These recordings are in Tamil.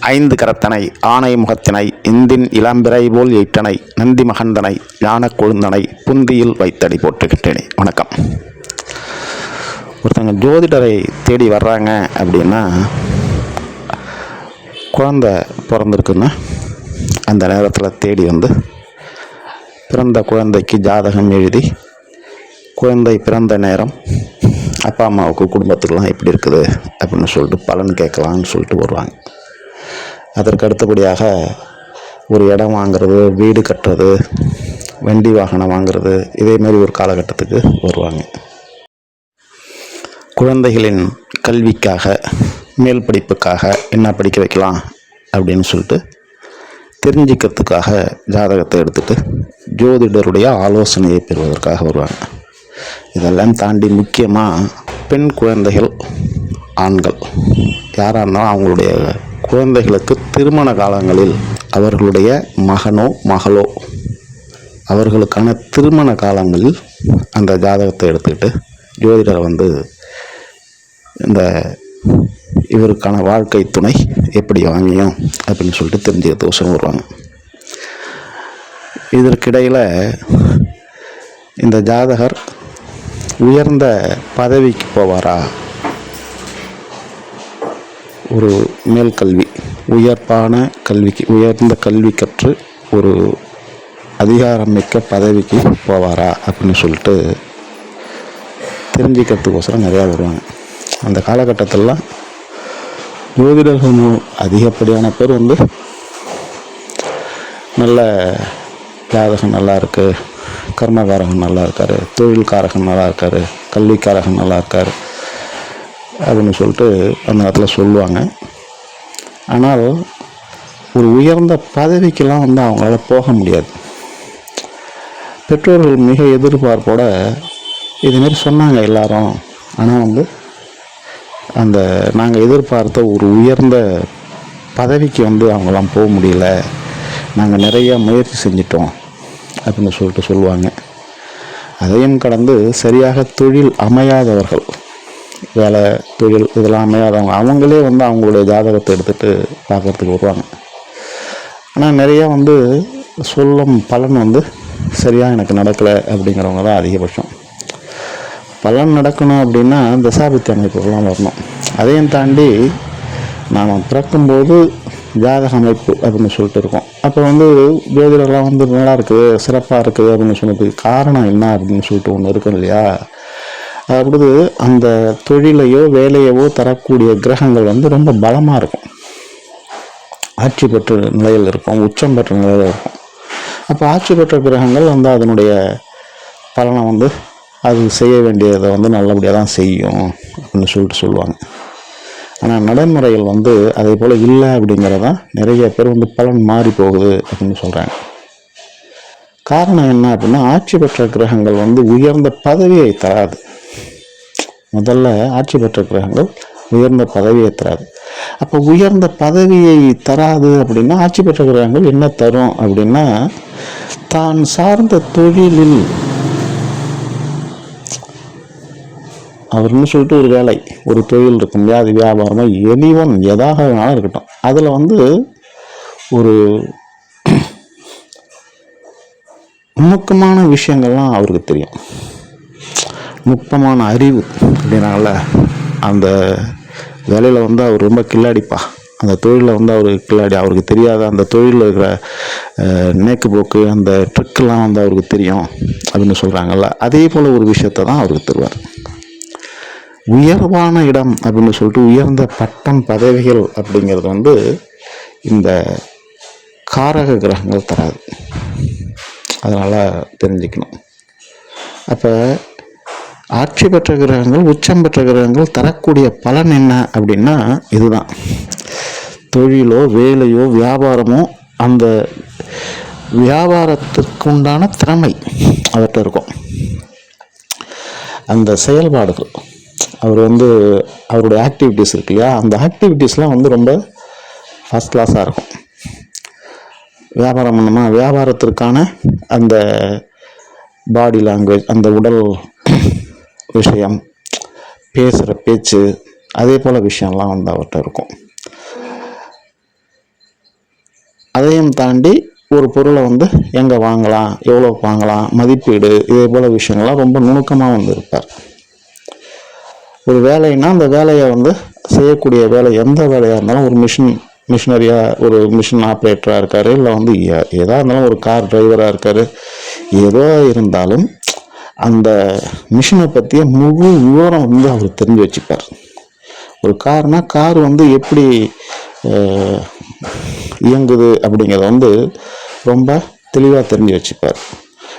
ஐந்து கரத்தனை ஆணை முகத்தினை இந்தின் இளம்பிறை போல் எயிற்றனை நந்தி மகந்தனை ஞான கொழுந்தனை புந்தியில் வைத்தடி போட்டுக்கிட்டேனே வணக்கம். ஒருத்தங்க ஜோதிடரை தேடி வர்றாங்க அப்படின்னா குழந்த பிறந்திருக்குன்னா அந்த நேரத்தில் தேடி வந்து பிறந்த குழந்தைக்கு ஜாதகம் எழுதி குழந்தை பிறந்த நேரம் அப்பா அம்மாவுக்கு குடும்பத்துக்கெலாம் எப்படி இருக்குது அப்படின்னு சொல்லிட்டு பலன் கேட்கலான்னு சொல்லிட்டு வருவாங்க. அதற்கு அடுத்தபடியாக ஒரு இடம் வாங்குறது வீடு கட்டுறது வண்டி வாகனம் வாங்குறது இதேமாரி ஒரு காலகட்டத்துக்கு வருவாங்க. குழந்தைகளின் கல்விக்காக மேல் படிப்புக்காக என்ன படிக்க வைக்கலாம் அப்படின்னு சொல்லிட்டு தெரிஞ்சுக்கிறதுக்காக ஜாதகத்தை எடுத்துட்டு ஜோதிடருடைய ஆலோசனையை பெறுவதற்காக வருவாங்க. இதெல்லாம் தாண்டி முக்கியமாக பெண் குழந்தைகள் ஆண்கள் யாராக இருந்தாலும் அவங்களுடைய குழந்தைகளுக்கு திருமண காலங்களில் அவர்களுடைய மகனோ மகளோ அவர்களுக்கான திருமண காலங்களில் அந்த ஜாதகத்தை எடுத்துக்கிட்டு ஜோதிடரை வந்து இந்த இவருக்கான வாழ்க்கை துணை எப்படி வாங்கியும் அப்படின்னு சொல்லிட்டு தெரிஞ்சுக்கிறதுக்கோசரம் வருவாங்க. இதற்கிடையில் இந்த ஜாதகர் உயர்ந்த பதவிக்கு போவாரா? ஒரு மேல் கல்வி உயர்ப்பான கல்விக்கு உயர்ந்த கல்வி கற்று ஒரு அதிகாரமிக்க பதவிக்கு போவாரா அப்படின்னு சொல்லிட்டு தெரிஞ்சுக்கிறதுக்கோசரம் நிறையா வருவாங்க. அந்த காலகட்டத்திலலாம் ஜோதிடர்கள் அதிகப்படியான பேர் வந்து நல்ல ஜாதகம் நல்லா இருக்குது கர்மகாரகன் நல்லா இருக்கார் தொழில்காரகன் நல்லா இருக்கார் கல்விக்காரகன் நல்லா இருக்கார் அப்படின்னு சொல்லிட்டு அந்த நேரத்தில் சொல்லுவாங்க. ஆனால் ஒரு உயர்ந்த பதவிக்கெல்லாம் வந்து அவங்களால போக முடியாது. பெற்றோர்கள் மிக எதிர்பார்ப்போட இதுமாரி சொன்னாங்க எல்லாரும். ஆனால் வந்து அந்த நாங்கள் எதிர்பார்த்த ஒரு உயர்ந்த பதவிக்கு வந்து அவங்களாம் போக முடியல. நாங்கள் நிறையா முயற்சி செஞ்சிட்டோம் அப்படின்னு சொல்லிட்டு சொல்லுவாங்க. அதையும் கடந்து சரியாக தொழில் அமையாதவர்கள் வேலை தொழில் இதெல்லாம் அமையாதவங்க அவங்களே வந்து அவங்களுடைய ஜாதகத்தை எடுத்துகிட்டு பார்க்குறதுக்கு வருவாங்க. ஆனால் நிறையா வந்து சொல்லும் பலன் வந்து சரியாக எனக்கு நடக்கலை அப்படிங்கிறவங்க தான் அதிகபட்சம். பலன் நடக்கணும் அப்படின்னா தசாபித்தி அமைப்புகள்லாம் வரணும். அதையும் தாண்டி நாம் பிறக்கும்போது ஜாதக அமைப்பு அப்படின்னு சொல்லிட்டு இருக்கோம். அப்போ வந்து ஜோதிடர்லாம் வந்து நல்லா இருக்குது சிறப்பாக இருக்குது அப்படின்னு சொன்னதுக்கு காரணம் என்ன அப்படின்னு சொல்லிட்டு ஒன்று இருக்கும் இல்லையா? அதாவது அந்த தொழிலையோ வேலையவோ தரக்கூடிய கிரகங்கள் வந்து ரொம்ப பலமாக இருக்கும். ஆட்சி பெற்ற நிலையில் இருக்கும் உச்சம் பெற்ற நிலையில் இருக்கும். அப்போ ஆட்சி பெற்ற கிரகங்கள் வந்து அதனுடைய பலனை வந்து அது செய்ய வேண்டியதை வந்து நல்லபடியாக தான் செய்யும் அப்படின்னு சொல்லிட்டு சொல்லுவாங்க. ஆனால் நடைமுறைகள் வந்து அதே போல் இல்லை அப்படிங்கிறதான் நிறைய பேர் வந்து பலன் மாறி போகுது அப்படின்னு சொல்கிறாங்க காரணம் என்ன அப்படின்னா ஆட்சி பெற்ற கிரகங்கள் வந்து உயர்ந்த பதவியை தராது. முதல்ல ஆட்சி பெற்ற கிரகங்கள் உயர்ந்த பதவியை தராது அப்போ உயர்ந்த பதவியை தராது அப்படின்னா ஆட்சி பெற்ற கிரகங்கள் என்ன தரும் அப்படின்னா தான் சார்ந்த தொழிலில் அவர்னு சொல்லிட்டு ஒரு வேலை ஒரு தொழில் இருக்கும் வியாதி வியாபாரமாக எனிவன் எதாக வேணாலும் இருக்கட்டும். அதில் வந்து ஒரு நுணுக்கமான விஷயங்கள்லாம் அவருக்கு தெரியும். நுட்பமான அறிவு அப்படின்னால அந்த வேலையில் வந்து அவர் ரொம்ப கில்லாடிப்பா. அந்த தொழிலில் வந்து அவர் கில்லாடி. அவருக்கு தெரியாத அந்த தொழிலில் இருக்கிற நேக்கு போக்கு அந்த ட்ரிக்கெல்லாம் வந்து அவருக்கு தெரியும் அப்படின்னு சொல்கிறாங்கல்ல அதே போல் ஒரு விஷயத்த தான் அவருக்கு தருவார். உயர்வான இடம் அப்படின்னு சொல்லிட்டு உயர்ந்த பட்டம் பதவிகள் அப்படிங்கிறது வந்து இந்த காரக கிரகங்கள் தராது. அதனால் தெரிஞ்சுக்கணும். அப்போ ஆட்சி பெற்ற கிரகங்கள் உச்சம் பெற்ற கிரகங்கள் தரக்கூடிய பலன் என்ன அப்படின்னா இதுதான். தொழிலோ வேலையோ வியாபாரமோ அந்த வியாபாரத்திற்கு உண்டான திறமை அவர்கிட்ட இருக்கும். அந்த செயல்பாடுகள். அவர் வந்து அவருடைய ஆக்டிவிட்டீஸ் இருக்கு இல்லையா? அந்த ஆக்டிவிட்டீஸ்லாம் வந்து ரொம்ப ஃபஸ்ட் கிளாஸாக இருக்கும். வியாபாரம் பண்ணோமா வியாபாரத்திற்கான அந்த பாடி லாங்குவேஜ் அந்த உடல் விஷயம் பேசுகிற பேச்சு அதே போல் விஷயம்லாம் வந்து அவர்கிட்ட இருக்கும். அதையும் தாண்டி ஒரு பொருளை வந்து எங்கே வாங்கலாம் எவ்வளோ வாங்கலாம் மதிப்பீடு இதே போல் விஷயங்கள்லாம் ரொம்ப நுணுக்கமாக வந்து இருப்பார். ஒரு வேலைன்னா அந்த வேலையை வந்து செய்யக்கூடிய வேலை எந்த வேலையாக இருந்தாலும் ஒரு மிஷின் மிஷினரியாக ஒரு மிஷின் ஆப்ரேட்டராக இருக்கார் இல்லை வந்து எ- இருந்தாலும் ஒரு கார் டிரைவராக இருக்கார். ஏதோ இருந்தாலும் அந்த மிஷினை பற்றிய முழு விவரம் வந்து அவர் தெரிஞ்சு வச்சுப்பார். ஒரு கார்னால் கார் வந்து எப்படி இயங்குது அப்படிங்கிறத வந்து ரொம்ப தெளிவாக தெரிஞ்சு வச்சுப்பார்.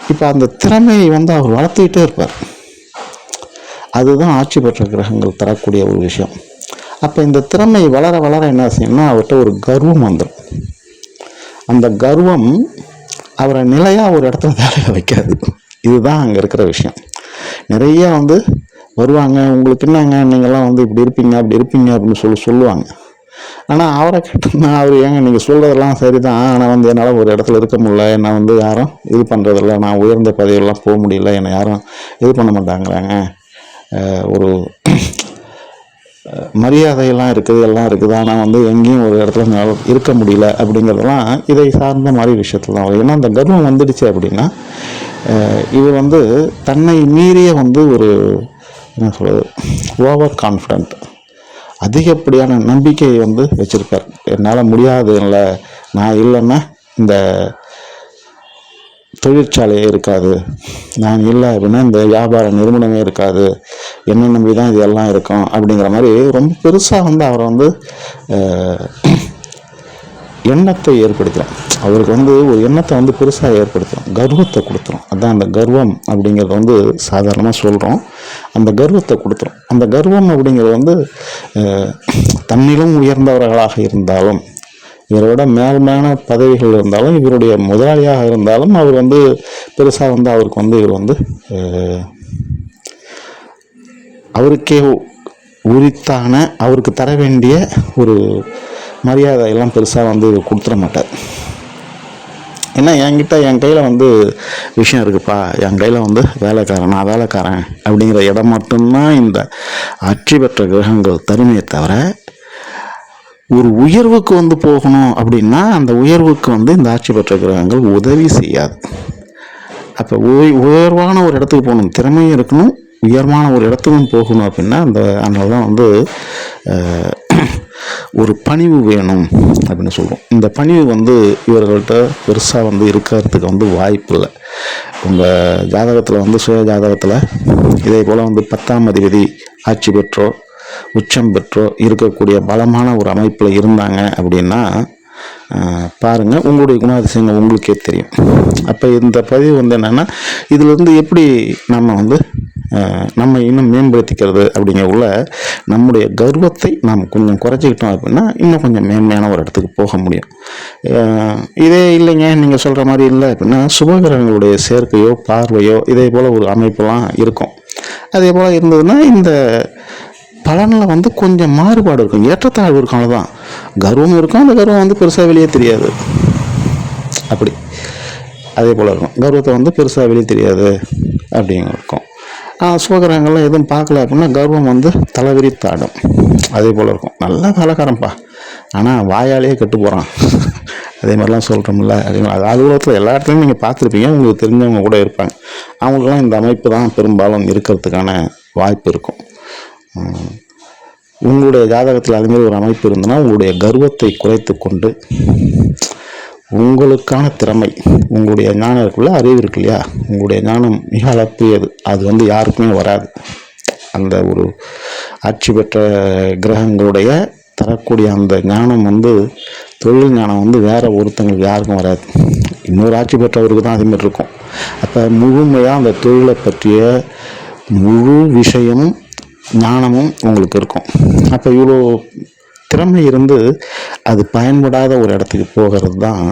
இப்போ அந்த திறமையை வந்து அவர் வளர்த்துக்கிட்டே இருப்பார். அதுதான் ஆட்சி பெற்ற கிரகங்கள் தரக்கூடிய ஒரு விஷயம். அப்போ இந்த திறமை வளர வளர என்ன செய்யணும்னா அவர்கிட்ட ஒரு கர்வம் வந்துடும் அந்த கர்வம் அவரை நிலையாக ஒரு இடத்துல வேலையை வைக்காது. இதுதான் அங்கே இருக்கிற விஷயம். நிறைய வந்து வருவாங்க உங்களுக்கு என்னங்க? நீங்கள்லாம் வந்து இப்படி இருப்பீங்க அப்படி இருப்பீங்க அப்படின்னு சொல்லி சொல்லுவாங்க. ஆனால் அவரை கேட்டோம்னா அவர் ஏங்க நீங்கள் சொல்கிறதெல்லாம் சரி தான் ஆனால் வந்து என்னால் ஒரு இடத்துல இருக்க முடியல. என்னை வந்து யாரும் இது பண்ணுறதில்ல நான் உயர்ந்த பதவியெல்லாம் போக முடியல. என்னை யாரும் இது பண்ண மாட்டாங்கிறாங்க. ஒரு மரியாதையெல்லாம் இருக்குது எல்லாம் இருக்குது. ஆனால் வந்து எங்கேயும் ஒரு இடத்துல இருக்க முடியல அப்படிங்கிறதெல்லாம் இதை சார்ந்த மாதிரி விஷயத்துல தான் வரும் ஏன்னா அந்த கர்வம் வந்துடுச்சு அப்படின்னா இது வந்து தன்னை மீறிய வந்து ஒரு என்ன சொல்கிறது ஓவர் கான்ஃபிடென்ட் அதிகப்படியான நம்பிக்கையை வந்து வச்சுருப்பார் என்னால் முடியாது இல்லை நான் இல்லைன்னா இந்த தொழிற்சாலையே இருக்காது. நான் இல்லை அப்படின்னா இந்த வியாபார நிறுவனமே இருக்காது. என்ன நம்பி தான் இதெல்லாம் இருக்கும் அப்படிங்கிற மாதிரி ரொம்ப பெருசாக வந்து அவரை வந்து எண்ணத்தை ஏற்படுத்துகிறோம் அவருக்கு வந்து ஒரு எண்ணத்தை வந்து பெருசாக ஏற்படுத்துகிறோம் கர்வத்தை கொடுத்துரும் அதான் அந்த கர்வம் அப்படிங்கிறத வந்து சாதாரணமாக சொல்கிறோம் அந்த கர்வத்தை கொடுத்துரும் அந்த கர்வம் அப்படிங்கிறது வந்து தன்னிலும் உயர்ந்தவர்களாக இருந்தாலும் இவரோட மேல்மையான பதவிகள் இருந்தாலும் இவருடைய முதலாளியாக இருந்தாலும் அவர் வந்து பெருசாக வந்து அவருக்கு வந்து இவர் வந்து அவருக்கே உரித்தான அவருக்கு தர வேண்டிய ஒரு மரியாதை எல்லாம் பெருசாக வந்து கொடுத்துட மாட்டார். ஏன்னா என்கிட்ட என் கையில் வந்து விஷயம் இருக்குப்பா. என் கையில் வந்து வேலைக்காரன் நான் வேலைக்காரன் அப்படிங்கிற இடம் மட்டும்தான் இந்த ஆட்சி பெற்ற கிரகங்கள் தருமையை தவிர ஒரு உயர்வுக்கு வந்து போகணும் அப்படின்னா அந்த உயர்வுக்கு வந்து இந்த ஆட்சி பெற்ற கிரகங்கள் உதவி செய்யாது. அப்போ உய உயர்வான ஒரு இடத்துக்கு போகணும் திறமையும் இருக்கணும் உயர்வான ஒரு இடத்துக்கும் போகணும் அப்படின்னா அந்த அதனால தான் வந்து ஒரு பணிவு வேணும் அப்படின்னு சொல்கிறோம் இந்த பணிவு வந்து இவர்கள்ட்ட பெருசாக வந்து இருக்கிறதுக்கு வந்து வாய்ப்பு இல்லை. உங்கள் ஜாதகத்தில் வந்து சுய ஜாதகத்தில் இதே போல் வந்து பத்தாம் அதிபதி ஆட்சி பெற்றோ உச்சம் பெற்றோ இருக்கக்கூடிய பலமான ஒரு அமைப்பில் இருந்தாங்க அப்படின்னா பாருங்கள் உங்களுடைய குணாதிசயங்கள் உங்களுக்கே தெரியும். அப்போ இந்த பதிவு வந்து என்னென்னா இதிலிருந்து எப்படி நம்ம வந்து நம்ம இன்னும் மேம்படுத்திக்கிறது அப்படிங்கிறவுள்ள நம்முடைய கர்வத்தை நாம் கொஞ்சம் குறைச்சிக்கிட்டோம் அப்படின்னா இன்னும் கொஞ்சம் மேன்மையான ஒரு இடத்துக்கு போக முடியும். இதே இல்லைங்க நீங்கள் சொல்கிற மாதிரி இல்லை அப்படின்னா சுபகிரகங்களுடைய சேர்க்கையோ பார்வையோ இதே போல் ஒரு அமைப்பெல்லாம் இருக்கும். அதே போல் இருந்ததுன்னா இந்த பலனில் வந்து கொஞ்சம் மாறுபாடு இருக்கும் ஏற்றத்தாழ்வு இருக்கும் அவ்வளோதான் கர்வம் இருக்கும் அந்த கர்வம் வந்து பெருசாக வெளியே தெரியாது. அப்படி. அதே போல் இருக்கும் கர்வத்தை வந்து பெருசாக வெளியே தெரியாது அப்படிங்க இருக்கும். சோதரங்கள்லாம் எதுவும் பார்க்கல அப்படின்னா கர்வம் வந்து தலைவிரித்தாடும் அதே போல் இருக்கும். நல்ல கலக்காரன்ப்பா ஆனால் வாயாலேயே கெட்டு போகிறான் அதே மாதிரிலாம் சொல்கிறோம்ல அப்படிங்களா அது அலுவலகத்தில் எல்லா இடத்துலையும் நீங்கள் பார்த்துருப்பீங்க. உங்களுக்கு தெரிஞ்சவங்க கூட இருப்பாங்க. அவங்களுக்குலாம் இந்த அமைப்பு தான் பெரும்பாலும் இருக்கிறதுக்கான வாய்ப்பு இருக்கும். உங்களுடைய ஜாதகத்தில் அது மாதிரி ஒரு அமைப்பு இருந்ததுன்னா உங்களுடைய கர்வத்தை குறைத்து கொண்டு உங்களுக்கான திறமை. உங்களுடைய ஞானம் இருக்குல்ல அறிவு இருக்கு இல்லையா? உங்களுடைய ஞானம் மிக அளப்பியது. அது வந்து யாருக்குமே வராது. அந்த ஒரு ஆட்சி பெற்ற கிரகங்களுடைய தரக்கூடிய அந்த ஞானம் வந்து தொழில் ஞானம் வந்து வேறு ஒருத்தங்களுக்கு யாருக்கும் வராது. இன்னொரு ஆட்சி பெற்றவருக்கு தான் அதுமாரி இருக்கும். அப்போ முழுமையாக அந்த தொழிலை பற்றிய முழு விஷயமும் ஞானமும் உங்களுக்கு இருக்கும். அப்போ இவ்வளோ திறமை இருந்து அது பயன்படாத ஒரு இடத்துக்கு போகிறது தான்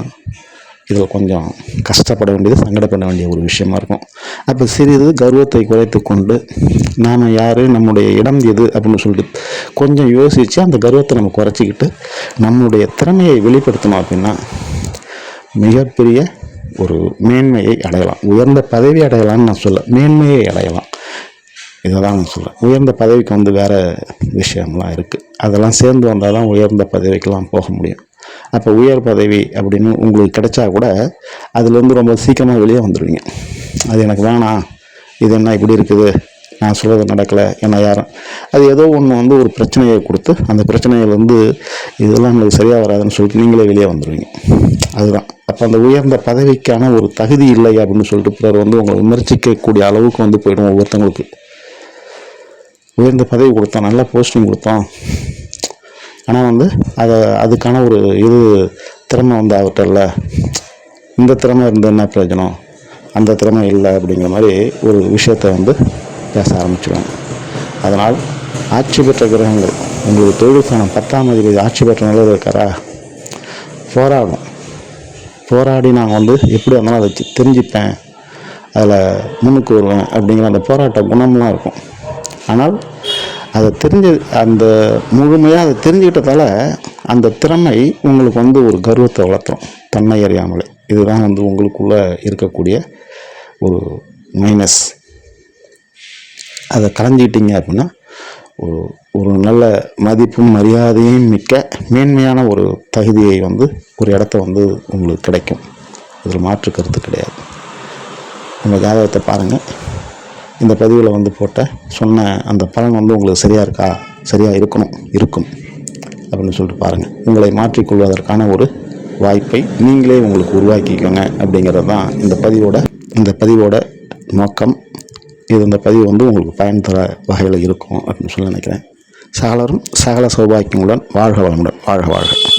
இதில் கொஞ்சம் கஷ்டப்பட வேண்டியது சங்கடப்பட வேண்டிய ஒரு விஷயமா இருக்கும். அப்போ சிறிது கர்வத்தை குறைத்து கொண்டு நாம் யார் நம்முடைய இடம் எது அப்படின்னு சொல்லிட்டு கொஞ்சம் யோசித்து அந்த கர்வத்தை நம்ம குறைச்சிக்கிட்டு நம்முடைய திறமையை வெளிப்படுத்தணும் அப்படின்னா மிகப்பெரிய ஒரு மேன்மையை அடையலாம். உயர்ந்த பதவி அடையலாம்னு நான் சொல்ல மேன்மையை அடையலாம். இதை தான் நான் சொல்கிறேன் உயர்ந்த பதவிக்கு வந்து வேறு விஷயம்லாம் இருக்குது அதெல்லாம் சேர்ந்து வந்தால் தான் உயர்ந்த பதவிக்கெலாம் போக முடியும். அப்போ உயர் பதவி அப்படின்னு உங்களுக்கு கிடைச்சா கூட அதுலேருந்து ரொம்ப சீக்கிரமாக வெளியே வந்துடுவீங்க அது எனக்கு வேணாம் இது என்ன இப்படி இருக்குது? நான் சொல்கிறது நடக்கலை என்ன யாரும். அது ஏதோ ஒன்று வந்து ஒரு பிரச்சனையை கொடுத்து அந்த பிரச்சனையிலேருந்து இதெல்லாம் நம்மளுக்கு சரியாக வராதுன்னு சொல்லிட்டு நீங்களே வெளியே வந்துடுவீங்க அதுதான். அப்போ அந்த உயர்ந்த பதவிக்கான ஒரு தகுதி இல்லை அப்படின்னு சொல்லிட்டு பிறர் வந்து உங்களை விமர்சிக்கக்கூடிய அளவுக்கு வந்து போயிடும் ஒவ்வொருத்தவங்களுக்கு. உயர்ந்த பதவி கொடுத்தான் நல்ல போஸ்டிங் கொடுத்தான். ஆனால் வந்து அதை அதுக்கான ஒரு இது திறமை வந்து அவர்கிட்ட இல்லை. இந்த திறமை இருந்து என்ன பிரயோஜனம்? அந்த திறமை இல்லை அப்படிங்கிற மாதிரி ஒரு விஷயத்தை வந்து பேச ஆரம்பிச்சிடுவாங்க அதனால் ஆட்சி பெற்ற கிரகங்கள் உங்களுக்கு தொழிலுக்கான பத்தாம் அதிபதி ஆட்சி பெற்ற நிலையில் இருக்காரா? போராடும் போராடி நான் வந்து எப்படி இருந்தாலும் அதை தெரிஞ்சுப்பேன். அதில் முன்னுக்கு வருவேன் அப்படிங்கிற அந்த போராட்ட குணம்லாம் இருக்கும். ஆனால் அதை தெரிஞ்சு அந்த முழுமையாக அதை தெரிஞ்சுக்கிட்டதால அந்த திறமை உங்களுக்கு வந்து ஒரு கர்வத்தை வளர்த்துறோம் தன்னை அறியாமலே. இதுதான் வந்து உங்களுக்குள்ளே இருக்கக்கூடிய ஒரு மைனஸ் அதை கலைஞ்சிக்கிட்டீங்க அப்படின்னா ஒரு ஒரு நல்ல மதிப்பும் மரியாதையும் மிக்க மேன்மையான ஒரு தகுதியை வந்து ஒரு இடத்த வந்து உங்களுக்கு கிடைக்கும். இதில் மாற்று கருத்து கிடையாது. உங்கள் ஜாதகத்தை பாருங்கள் இந்த பதிவில் வந்து போட்ட சொன்ன அந்த பலன் வந்து உங்களுக்கு சரியாக இருக்கா? சரியாக இருக்கணும் இருக்கும் அப்படின்னு சொல்லிட்டு பாருங்கள் உங்களை மாற்றிக்கொள்வதற்கான ஒரு வாய்ப்பை நீங்களே உங்களுக்கு உருவாக்கிக்கோங்க அப்படிங்கிறது தான் இந்த பதிவோட இந்த பதிவோட நோக்கம். இது இந்த பதிவு வந்து உங்களுக்கு பயன் தர வகையில் இருக்கும் அப்படின்னு சொல்லி நினைக்கிறேன். சகலரும் சகல சௌபாக்கியங்களுடன் வாழ்க வளமுடன். வாழ்க வாழ்க.